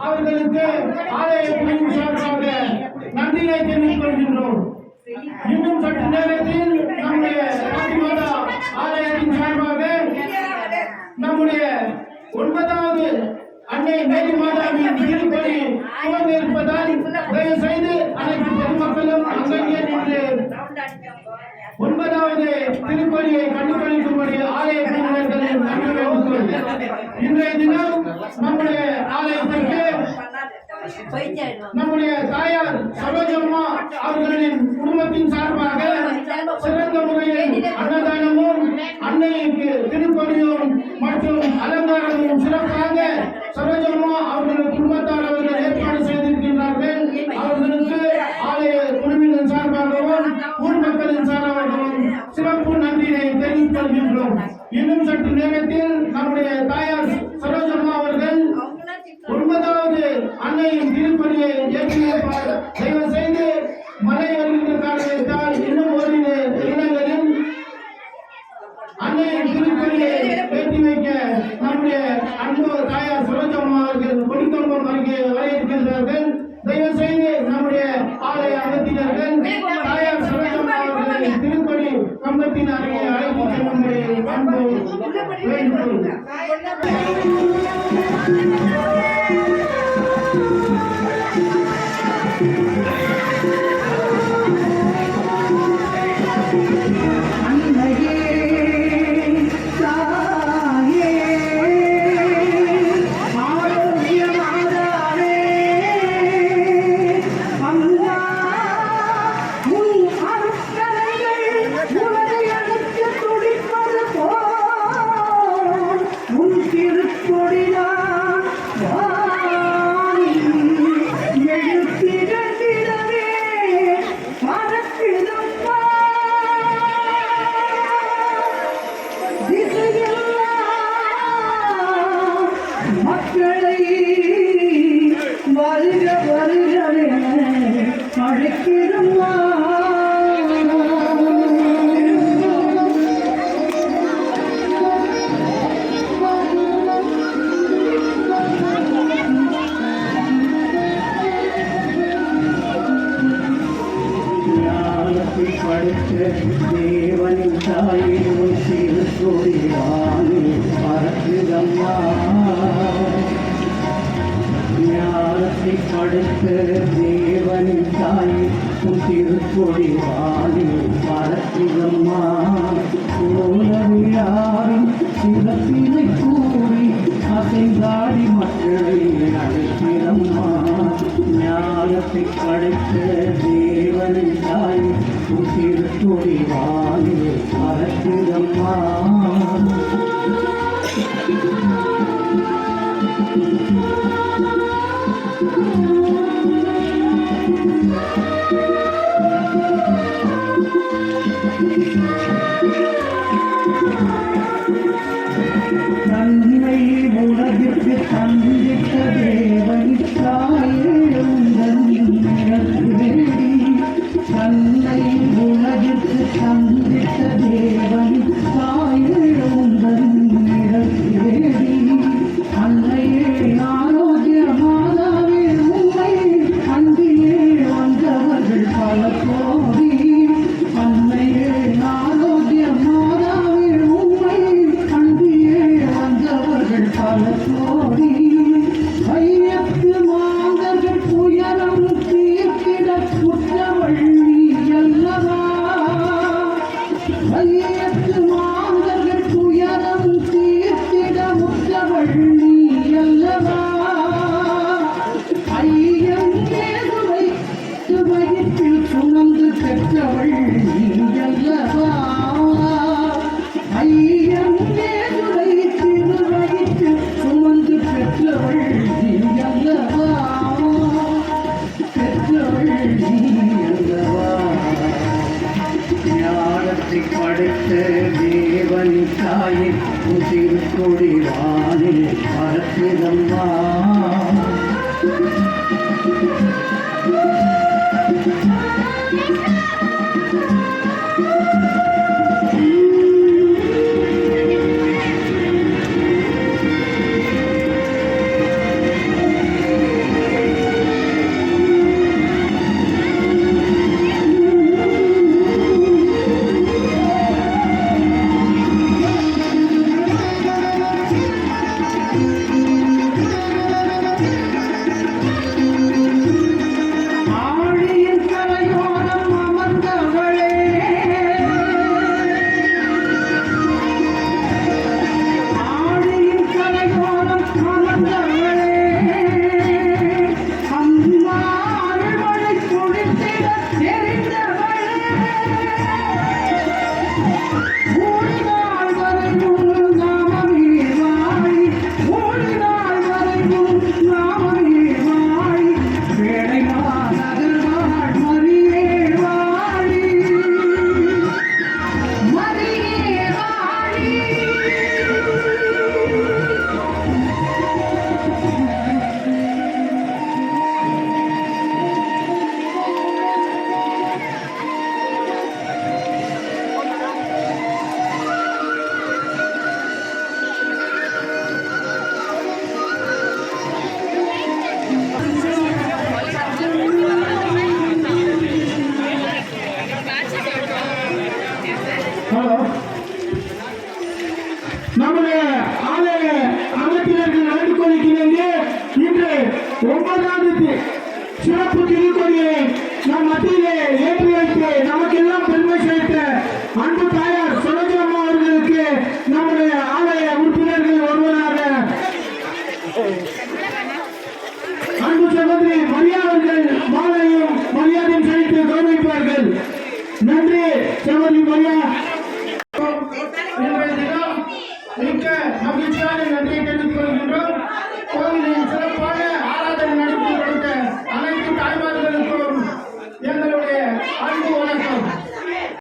அவர்களுக்கு ஆலய குழுவின் சார்பாக நன்றியை தெரிவித்துக் கொள்கின்றோம். இன்னும் சற்று நேரத்தில் நம்முடைய ராஜிமாதா ஆலயத்தின் சார்பாக நம்முடைய ஒன்பதாவது அன்னை மேரி மாதாவின் திருப்பலி துவங்க இருப்பதால் தயவு செய்து அனைத்து பொதுமக்களும் அங்கங்கே நின்று ஒன்பதாவது திருப்பலியை கண்டுகளிக்கும்படி ஆலய குழுவினர்கள் நன்றி இன்றைய தினம் நம்முடைய ஆலயத்திற்கு நம்முடைய தாயார் சரோஜம்மா அவர்களின் குடும்பத்தின் சார்பாக சிறந்த முறையில் அன்னதானமும் அன்னைக்கு திருப்பலியும் மற்றும் அலங்காரமும் சிறப்பாக சிறப்பு நன்றியை தெரிவித்துக் கொள்கின்றோம். இன்னும் சற்று நேரத்தில் நம்முடைய தாயார் சரோஜம்மா அவர்கள் ஒன்பதாவது அன்னையின் திருப்பலியை ஏற்றியிருப்பார். தயவு செய்து மழை வருகின்ற காரணத்தால் இன்னும் ஓரிரு இடங்களில் அன்னையின் திருப்பலியை ஏற்றி வைக்க நம்முடைய அன்பு தாயார் சரோஜம்மா அவர்கள் கொடிக்கம்பம் அருகே வர இருக்கின்றார்கள் தயவு செய்து நம்முடைய ஆலய அகத்தினர்கள் தாயார் சரோஜம்மா அவர்களை திருப்பலி கம்பத்தின் அருகே அழைத்து செல்லும்படி அன்பு வேண்டுகோள் வருக வருக என தேவனின் ஞானத்தை படைத்த தேவனின் தாய் உன் வாழி பரத்துதம்மா உலகியாரும் சிறப்பினை கூறி அசைந்தாடி மக்களை அழைக்கிறம்மா ஞானத்தை படைத்த தேவனின் தாய் உன் திருத்தொடி Thank you. தன்னை உலகிற்கு தந்திட்ட தேவன் தாயை திருக்கொடி பரப்பிதம்மா ஒன்பதாவது தி- சிறப்பு திருக்கொடியை நம் மத்தியிலே ஏற்றி வைத்து நமக்கெல்லாம் பெருமை சேர்த்த அன்பு தாயார் சுரஜம்மா அவர்களுக்கு நம்முடைய ஆலய உறுப்பினர்கள் ஒருவராக அன்பு சகோதரி மரியா அவர்கள் மாலையும் மரியாதையும் செலுத்தி கௌரவிப்பார்கள். நன்றி சகோதரி மரியா. இன்றைய மிக்க மகிழ்ச்சியான நன்றியை